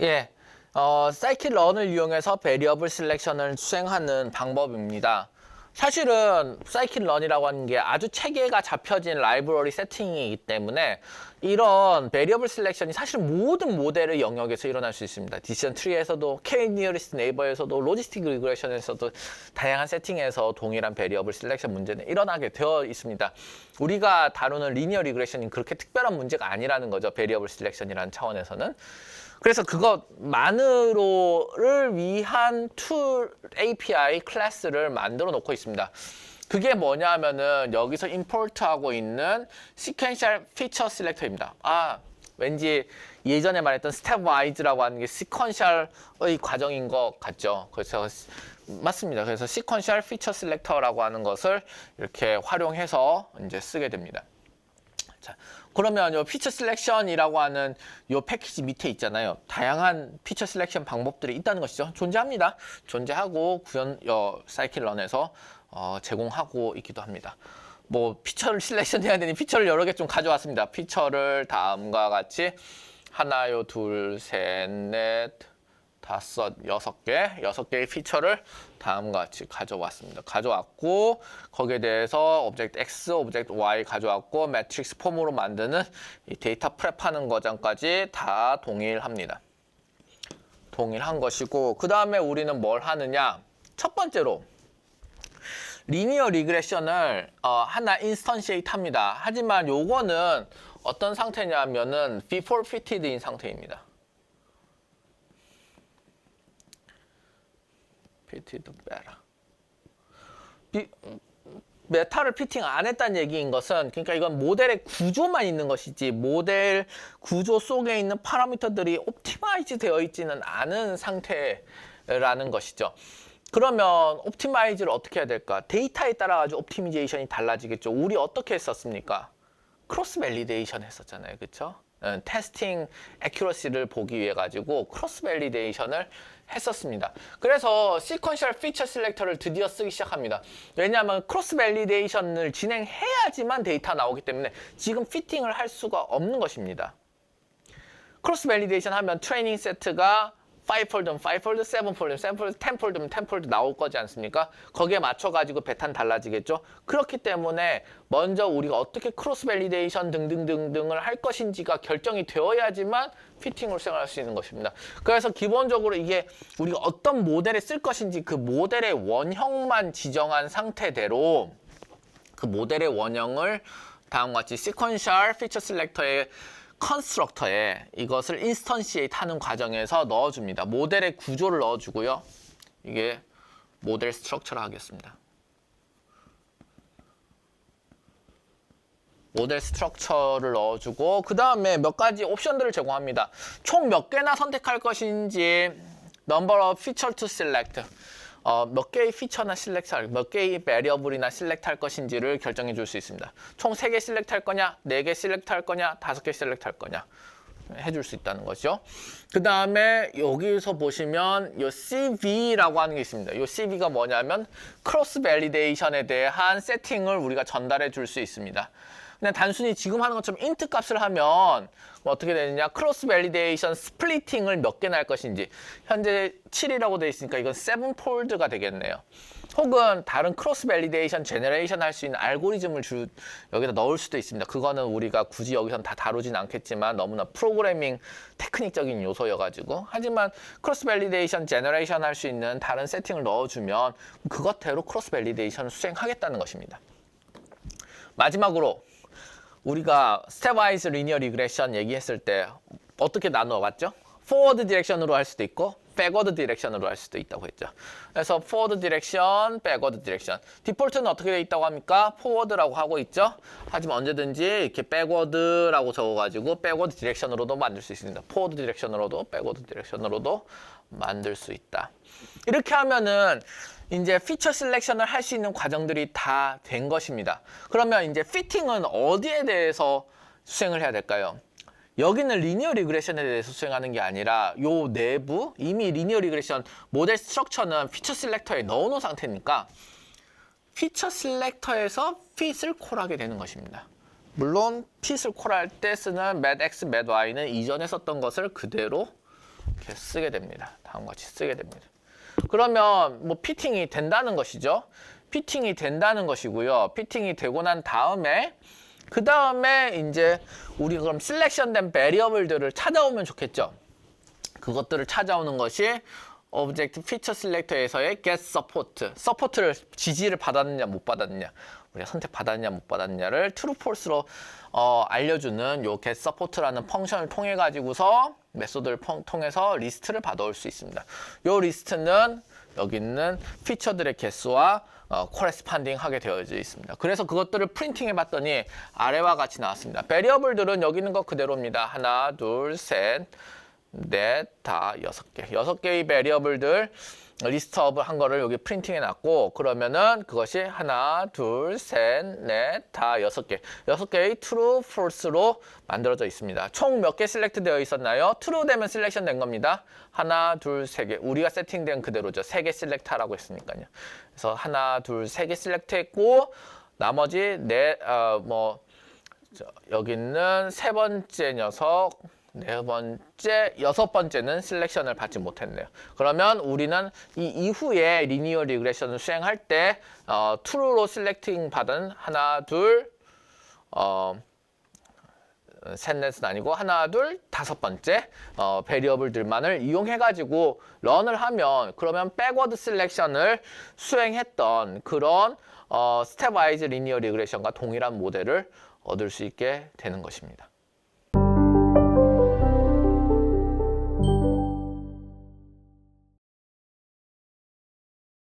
예, 어, 사이클 런을 이용해서 베리어블 셀렉션을 수행하는 방법입니다. 사실은 사이클 런이라고 하는 게 아주 체계가 잡혀진 라이브러리 세팅이기 때문에 이런 베리어블 셀렉션이 사실 모든 모델의 영역에서 일어날 수 있습니다. 디시전 트리에서도 K 니어리스트 네이버에서도 로지스틱 리그레션에서도 다양한 세팅에서 동일한 베리어블 셀렉션 문제는 일어나게 되어 있습니다. 우리가 다루는 리니어 리그레션이 그렇게 특별한 문제가 아니라는 거죠. 베리어블 셀렉션이라는 차원에서는. 그래서 그것만으로를 위한 툴 API 클래스를 만들어 놓고 있습니다. 그게 뭐냐면은 여기서 임포트하고 있는 시퀀셜 피처 셀렉터입니다. 아, 왠지 예전에 말했던 스텝 와이즈라고 하는 게 시퀀셜의 과정인 것 같죠. 그래서 맞습니다. 그래서 시퀀셜 피처 셀렉터라고 하는 것을 이렇게 활용해서 이제 쓰게 됩니다. 자, 그러면 요 피처 셀렉션이라고 하는 요 패키지 밑에 있잖아요. 다양한 피처 셀렉션 방법들이 있다는 것이죠. 존재합니다. 존재하고 구현 요 사이클 런에서 어, 제공하고 있기도 합니다. 뭐 피처를 셀렉션 해야 되니 피처를 여러 개 좀 가져왔습니다. 피처를 다음과 같이 하나요, 둘, 셋, 넷, 다섯, 여섯 개, 여섯 개의 피처를 다음과 같이 가져왔습니다. 가져왔고 거기에 대해서 오브젝트 X, 오브젝트 Y 가져왔고 매트릭스 폼으로 만드는 이 데이터 프랩하는 과정까지 다 동일합니다. 동일한 것이고 그 다음에 우리는 뭘 하느냐? 첫 번째로 리니어 리그레션을 어, 하나 인스턴시에이트 합니다. 하지만 요거는 어떤 상태냐면은 before fitted인 상태입니다. Fitted better. 비, 메타를 피팅 안 했다는 얘기인 것은 그러니까 이건 모델의 구조만 있는 것이지 모델 구조 속에 있는 파라미터들이 옵티마이즈 되어 있지는 않은 상태라는 것이죠. 그러면 옵티마이즈를 어떻게 해야 될까? 데이터에 따라 가지고 옵티미제이션이 달라지겠죠. 우리 어떻게 했었습니까? 크로스 밸리데이션 했었잖아요. 그렇죠? 테스팅 애큐러시를 보기 위해 가지고 크로스 밸리데이션을 했었습니다. 그래서 시퀀셜 피처 셀렉터를 드디어 쓰기 시작합니다. 왜냐하면 크로스 밸리데이션을 진행해야지만 데이터 나오기 때문에 지금 피팅을 할 수가 없는 것입니다. 크로스 밸리데이션 하면 트레이닝 세트가 5폴드면 5폴드, 7폴드, 7폴드, 10폴드면 10폴드 나올 거지 않습니까? 거기에 맞춰가지고 배탄 달라지겠죠? 그렇기 때문에 먼저 우리가 어떻게 크로스 밸리데이션 등등등등을 할 것인지가 결정이 되어야지만 피팅으로 생각할 수 있는 것입니다. 그래서 기본적으로 이게 우리가 어떤 모델에 쓸 것인지 그 모델의 원형만 지정한 상태대로 그 모델의 원형을 다음과 같이 시퀀셜 피처 셀렉터에 컨스트럭터에 이것을 인스턴시에이트 하는 과정에서 넣어줍니다. 모델의 구조를 넣어주고요. 이게 모델 스트럭처를 하겠습니다. 모델 스트럭처를 넣어주고 그 다음에 몇 가지 옵션들을 제공합니다. 총 몇 개나 선택할 것인지 number of feature to select 어, 몇 개의 피처나 실렉트 할, 몇 개의 베리어블이나 실렉트 할 것인지를 결정해 줄 수 있습니다. 총 3개 실렉트 할 거냐, 4개 실렉트 할 거냐, 5개 실렉트 할 거냐 해줄 수 있다는 거죠. 그 다음에 여기서 보시면 이 CV라고 하는 게 있습니다. 이 CV가 뭐냐면 크로스 밸리데이션에 대한 세팅을 우리가 전달해 줄 수 있습니다. 그냥 단순히 지금 하는 것처럼 인트 값을 하면 뭐 어떻게 되느냐? 크로스 밸리데이션 스플리팅을 몇 개나 할 것인지. 현재 7이라고 되어 있으니까 이건 7폴드가 되겠네요. 혹은 다른 크로스 밸리데이션 제너레이션 할 수 있는 알고리즘을 주, 여기다 넣을 수도 있습니다. 그거는 우리가 굳이 여기선 다 다루진 않겠지만 너무나 프로그래밍 테크닉적인 요소여 가지고. 하지만 크로스 밸리데이션 제너레이션 할 수 있는 다른 세팅을 넣어주면 그것대로 크로스 밸리데이션을 수행하겠다는 것입니다. 마지막으로 우리가 스텝와이즈 리니어 리그레션 얘기했을 때 어떻게 나누어 봤죠? 포워드 디렉션으로 할 수도 있고 백워드 디렉션으로 할 수도 있다고 했죠. 그래서 포워드 디렉션, 백워드 디렉션. 디폴트는 어떻게 돼 있다고 합니까? 포워드라고 하고 있죠. 하지만 언제든지 이렇게 백워드라고 적어가지고 백워드 디렉션으로도 만들 수 있습니다. 포워드 디렉션으로도 백워드 디렉션으로도 만들 수 있다. 이렇게 하면은 이제 피처 셀렉션을 할 수 있는 과정들이 다 된 것입니다. 그러면 이제 피팅은 어디에 대해서 수행을 해야 될까요? 여기는 리니어 리그레션에 대해서 수행하는 게 아니라 요 내부 이미 리니어 리그레션 모델 스트럭처는 피처 셀렉터에 넣어놓은 상태니까 피처 셀렉터에서 핏을 콜하게 되는 것입니다. 물론 핏을 콜할 때 쓰는 맷X, 맷Y는 이전에 썼던 것을 그대로 이렇게 쓰게 됩니다. 다음과 같이 쓰게 됩니다. 그러면 뭐 피팅이 된다는 것이죠. 피팅이 된다는 것이고요. 피팅이 되고 난 다음에 그 다음에 이제 우리 그럼 셀렉션된 베리어블들을 찾아오면 좋겠죠. 그것들을 찾아오는 것이 오브젝트 피처 셀렉터에서의 get support, 서포트를 지지를 받았느냐 못 받았느냐, 우리가 선택 받았느냐 못 받았느냐를 true false로 어, 알려주는 요 get support라는 펑션을 통해 가지고서 메소드를 펑- 통해서 리스트를 받아올 수 있습니다. 요 리스트는 여기 있는 피처들의 개수와 어, 코레스판딩 하게 되어져 있습니다. 그래서 그것들을 프린팅 해 봤더니 아래와 같이 나왔습니다. 베리어블들은 여기 있는 거 그대로입니다. 하나, 둘, 셋, 넷, 다 여섯 개. 여섯 개의 베리어블들 리스트업을 한 거를 여기 프린팅 해 놨고 그러면은 그것이 하나, 둘, 셋, 넷, 다 여섯 개. 여섯 개의 true, false로 만들어져 있습니다. 총 몇 개 셀렉트 되어 있었나요? true 되면 셀렉션 된 겁니다. 하나, 둘, 세 개. 우리가 세팅된 그대로죠. 세 개 셀렉트 하라고 했으니까요. 그래서 하나, 둘, 세 개 셀렉트 했고 나머지 네, 어, 뭐 저, 여기 있는 세 번째 녀석, 네 번째, 여섯 번째는 셀렉션을 받지 못했네요. 그러면 우리는 이 이후에 리니어 리그레션을 수행할 때 어, true로 셀렉팅 받은 하나, 둘, 어, 셋넷은 아니고 하나, 둘, 다섯 번째 어, 베리어블들만을 이용해 가지고 런을 하면 그러면 백워드 셀렉션을 수행했던 그런 어, 스텝 와이즈 리니어 리그레션과 동일한 모델을 얻을 수 있게 되는 것입니다.